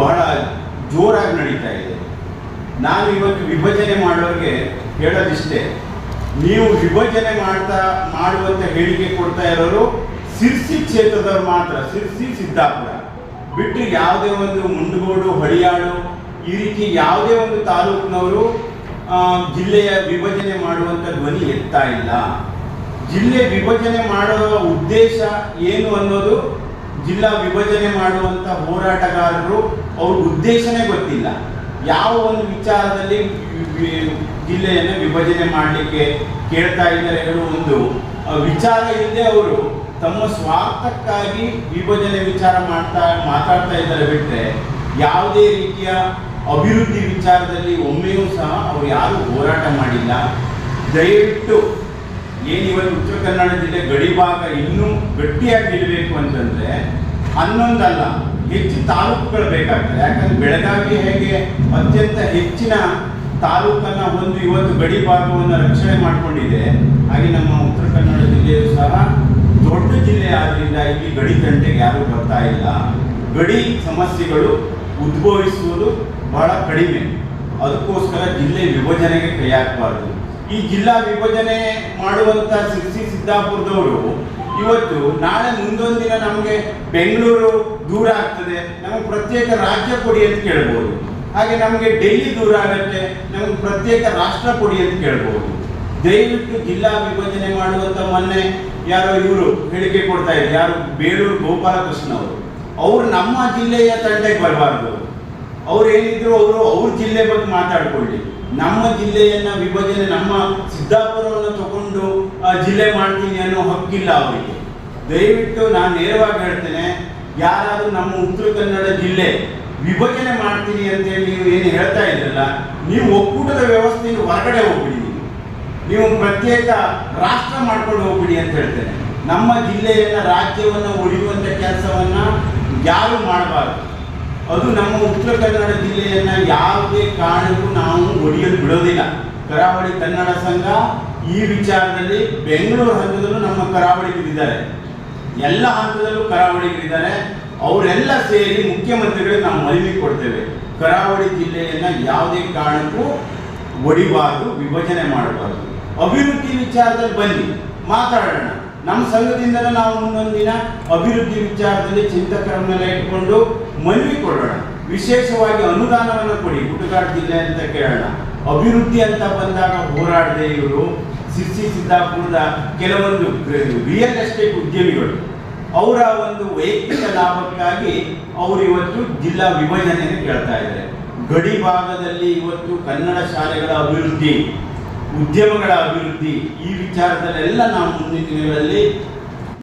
ಬಹಳ ಜೋರಾಗಿ ನಡೀತಾ ಇದೆ. ನಾನು ಇವತ್ತು ವಿಭಜನೆ ಮಾಡೋರಿಗೆ ಹೇಳೋದಿಷ್ಟೇ, ನೀವು ವಿಭಜನೆ ಮಾಡ್ತಾ, ಮಾಡುವಂತ ಹೇಳಿಕೆ ಕೊಡ್ತಾ ಇರೋರು ಸಿರ್ಸಿ ಕ್ಷೇತ್ರದವರು ಮಾತ್ರ, ಸಿರ್ಸಿ ಸಿದ್ದಾಪುರ. ಬಿಟ್ಟು ಯಾವುದೇ ಒಂದು ಮುಂಡಗೋಡು ಹಳಿಯಾಳು ಈ ರೀತಿ ಯಾವುದೇ ಒಂದು ತಾಲೂಕಿನವರು ಜಿಲ್ಲೆಯ ವಿಭಜನೆ ಮಾಡುವಂತ ಧ್ವನಿ ಎತ್ತಾ ಇಲ್ಲ. ಜಿಲ್ಲೆ ವಿಭಜನೆ ಮಾಡುವ ಉದ್ದೇಶ ಏನು ಅನ್ನೋದು ಜಿಲ್ಲಾ ವಿಭಜನೆ ಮಾಡುವಂತ ಹೋರಾಟಗಾರರು ಅವ್ರ ಉದ್ದೇಶನೇ ಗೊತ್ತಿಲ್ಲ. ಯಾವ ಒಂದು ವಿಚಾರದಲ್ಲಿ ಜಿಲ್ಲೆಯನ್ನು ವಿಭಜನೆ ಮಾಡಲಿಕ್ಕೆ ಕೇಳ್ತಾ ಇದ್ದಾರೆ ಹೇಳುವ ಒಂದು ವಿಚಾರ ಇಲ್ಲದೆ ಅವರು ತಮ್ಮ ಸ್ವಾರ್ಥಕ್ಕಾಗಿ ವಿಭಜನೆ ವಿಚಾರ ಮಾಡ್ತಾ, ಮಾತಾಡ್ತಾ ಇದ್ದಾರೆ ಬಿಟ್ಟರೆ ಯಾವುದೇ ರೀತಿಯ ಅಭಿವೃದ್ಧಿ ವಿಚಾರದಲ್ಲಿ ಒಮ್ಮೆಯೂ ಸಹ ಅವರು ಯಾರು ಹೋರಾಟ ಮಾಡಿಲ್ಲ. ದಯವಿಟ್ಟು ಏನು ಇವತ್ತು ಉತ್ತರ ಕನ್ನಡ ಜಿಲ್ಲೆ ಗಡಿ ಭಾಗ ಇನ್ನೂ ಗಟ್ಟಿಯಾಗಿ ಇರಬೇಕು ಅಂತಂದ್ರೆ ಹನ್ನೊಂದಲ್ಲ ಹೆಚ್ಚು ತಾಲೂಕುಗಳು ಬೇಕಾಗ್ತದೆ. ಯಾಕಂದ್ರೆ ಬೆಳಗಾವಿ ಹೇಗೆ ಅತ್ಯಂತ ಹೆಚ್ಚಿನ ತಾಲೂಕನ್ನ ಒಂದು ಇವತ್ತು ಗಡಿ ಭಾಗವನ್ನು ರಕ್ಷಣೆ ಮಾಡಿಕೊಂಡಿದೆ. ಹಾಗೆ ನಮ್ಮ ಉತ್ತರ ಕನ್ನಡ ಜಿಲ್ಲೆಯು ಸಹ ದೊಡ್ಡ ಜಿಲ್ಲೆ ಆದ್ರಿಂದ ಇಲ್ಲಿ ಗಡಿ ತಂಟೆಗೆ ಯಾರು ಬರ್ತಾ ಇಲ್ಲ. ಗಡಿ ಸಮಸ್ಯೆಗಳು ಉದ್ಭವಿಸುವುದು ಬಹಳ ಕಡಿಮೆ. ಅದಕ್ಕೋಸ್ಕರ ಜಿಲ್ಲೆ ವಿಭಜನೆಗೆ ಕೈ ಹಾಕಬಾರ್ದು. ಈ ಜಿಲ್ಲಾ ವಿಭಜನೆ ಮಾಡುವಂತ ಸಿರ್ಸಿ ಸಿದ್ದಾಪುರದವರು ಇವತ್ತು ನಾಳೆ ಮುಂದೊಂದು ದಿನ ನಮಗೆ ಬೆಂಗಳೂರು ದೂರ ಆಗ್ತದೆ. ನಮಗೆ ಪ್ರತ್ಯೇಕ ರಾಜ್ಯ ಕೊಡಿ ಅಂತ ಕೇಳ್ಬೋದು. ಹಾಗೆ ನಮಗೆ ಡೆಲ್ಲಿ ದೂರ ಆಗತ್ತೆ. ನಮಗೆ ಪ್ರತ್ಯೇಕ ರಾಷ್ಟ್ರ ಕೊಡಿ ಅಂತ ಕೇಳ್ಬೋದು. ದಯವಿಟ್ಟು ಜಿಲ್ಲಾ ವಿಭಜನೆ ಮಾಡುವಂತ ಮೊನ್ನೆ ಯಾರೋ ಇವರು ಹೇಳಿಕೆ ಕೊಡ್ತಾ ಇದ್ದಾರೆ ಯಾರು ಬೇಲೂರು ಗೋಪಾಲಕೃಷ್ಣ ಅವರು ಅವರು ನಮ್ಮ ಜಿಲ್ಲೆಯ ತಂಡಕ್ಕೆ ಬರಬಾರ್ದು. ಅವ್ರು ಏನಿದ್ರು ಅವರು, ಅವ್ರ ಜಿಲ್ಲೆ ಬಗ್ಗೆ ಮಾತಾಡ್ಕೊಳ್ಳಿ. ನಮ್ಮ ಜಿಲ್ಲೆಯನ್ನ ವಿಭಜನೆ, ನಮ್ಮ ಸಿದ್ದಾಪುರವನ್ನು ತಗೊಂಡು ಜಿಲ್ಲೆ ಮಾಡ್ತೀನಿ ಅನ್ನೋ ಹಕ್ಕಿಲ್ಲ ಅವರಿಗೆ. ದಯವಿಟ್ಟು ನಾನು ನೇರವಾಗಿ ಹೇಳ್ತೇನೆ, ಯಾರಾದರೂ ನಮ್ಮ ಉತ್ತರ ಕನ್ನಡ ಜಿಲ್ಲೆ ವಿಭಜನೆ ಮಾಡ್ತೀನಿ ಅಂತೇಳಿ ನೀವು ಏನು ಹೇಳ್ತಾ ಇದ್ರಲ್ಲ, ನೀವು ಒಕ್ಕೂಟದ ವ್ಯವಸ್ಥೆಯಿಂದ ಹೊರಗಡೆ ಹೋಗ್ಬಿಡಿ. ನೀವು ನೀವು ಪ್ರತ್ಯೇಕ ರಾಷ್ಟ್ರ ಮಾಡ್ಕೊಂಡು ಹೋಗ್ಬಿಡಿ ಅಂತ ಹೇಳ್ತೇನೆ. ನಮ್ಮ ಜಿಲ್ಲೆಯನ್ನ, ರಾಜ್ಯವನ್ನ ಉಳಿಯುವಂಥ ಕೆಲಸವನ್ನ ಯಾರು ಮಾಡಬಾರದು. ಅದು ನಮ್ಮ ಉತ್ತರ ಕನ್ನಡ ಜಿಲ್ಲೆಯನ್ನ ಯಾವುದೇ ಕಾರಣಕ್ಕೂ ನಾವು ಒಡೆಯಲು ಬಿಡೋದಿಲ್ಲ. ಕರಾವಳಿ ಕನ್ನಡ ಸಂಘ ಈ ವಿಚಾರದಲ್ಲಿ ಬೆಂಗಳೂರು ಹಂತದಲ್ಲೂ ನಮ್ಮ ಕರಾವಳಿಗರಿದ್ದಾರೆ ಎಲ್ಲ ಹಂತದಲ್ಲೂ ಕರಾವಳಿಗರಿದ್ದಾರೆ ಅವರೆಲ್ಲ ಸೇರಿ ಮುಖ್ಯಮಂತ್ರಿಗಳಿಗೆ ನಾವು ಮನವಿ ಕೊಡ್ತೇವೆ. ಕರಾವಳಿ ಜಿಲ್ಲೆಯನ್ನ ಯಾವುದೇ ಕಾರಣಕ್ಕೂ ಒಡಿಬಾರದು, ವಿಭಜನೆ ಮಾಡಬಾರದು. ಅಭಿವೃದ್ಧಿ ವಿಚಾರದಲ್ಲಿ ಬನ್ನಿ, ಮಾತಾಡೋಣ. ನಮ್ಮ ಸಂಘದಿಂದಲೇ ನಾವು ಮುಂದೊಂದು ದಿನ ಅಭಿವೃದ್ಧಿ ವಿಚಾರದಲ್ಲಿ ಚಿಂತಕರನ್ನೆಲ್ಲ ಇಟ್ಕೊಂಡು ಮನವಿ ಕೊಡೋಣ ವಿಶೇಷವಾಗಿ ಅನುದಾನವನ್ನು ಕೊಡಿ. ಗುಡ್ಡಗಾಡು ಜಿಲ್ಲೆ ಅಂತ ಕೇಳೋಣ. ಅಭಿವೃದ್ಧಿ ಅಂತ ಬಂದಾಗ ಹೋರಾಡದೆ ಇವರು. ಸಿರ್ಸಿ ಸಿದ್ದಾಪುರದ ಕೆಲವೊಂದು ರಿಯಲ್ ಎಸ್ಟೇಟ್ ಉದ್ಯಮಿಗಳು. ಅವರ ಒಂದು ವೈಯಕ್ತಿಕ ಲಾಭಕ್ಕಾಗಿ ಅವರು ಇವತ್ತು ಜಿಲ್ಲಾ ವಿಭಜನೆಯನ್ನು ಕೇಳ್ತಾ ಇದ್ದಾರೆ. ಗಡಿ ಭಾಗದಲ್ಲಿ ಇವತ್ತು ಕನ್ನಡ ಶಾಲೆಗಳ ಅಭಿವೃದ್ಧಿ, ಉದ್ಯಮಗಳ ಅಭಿವೃದ್ಧಿ ಈ ವಿಚಾರದಲ್ಲೆಲ್ಲ ನಾವು ಮುಂದಿನ ದಿನಗಳಲ್ಲಿ